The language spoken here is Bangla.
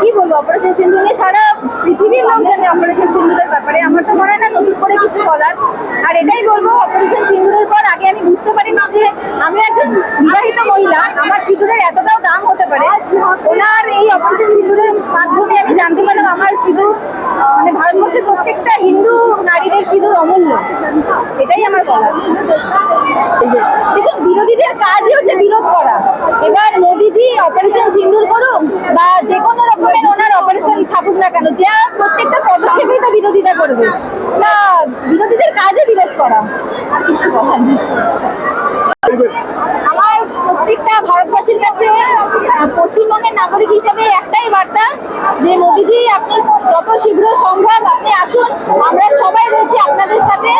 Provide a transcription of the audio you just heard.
কি বলব অপারেশন সিন্ধু নিয়ে সারা পৃথিবীর লোক জানে অপারেশন সিন্ধুরের ব্যাপারে। আমার তো মনে হয় না নতুন করে কিছু বলার। আর এটাই বলব অপারেশন সিন্ধুরের পর আগে আমি বুঝতে পারিনি যে আমি একজন বিবাহিত মহিলা, আমার সিঁদুরের এতটাও দাম হতে পারে। ওনার এই অপারেশন সিঁদুরের মাধ্যমে আমি জানতে পারলাম, আমার সিঁদুর মানে ভারতবর্ষের প্রত্যেকটা হিন্দু নারীদের সিঁদুর অমূল্য। এটাই আমার বলার। দেখুন, বিরোধীদের কাজই হচ্ছে বিরোধ করা। এবার মোদিজি অপারেশন সিন্দুর করুক বা যে কোনো রকমের ওনার থাকুক না কেন, যে প্রত্যেকটা পদক্ষেপেই তো বিরোধিতা করবে না, বিরোধীদের কাজে বিরোধ করা কিছু নেই। আমার প্রত্যেকটা ভারতবাসীর কাছে পশ্চিমবঙ্গের নাগরিক হিসাবে একটাই বার্তা যে মোদিজি, আপনি যত শীঘ্র সম্ভব আপনি আসুন, আমরা সবাই রয়েছি আপনাদের সাথে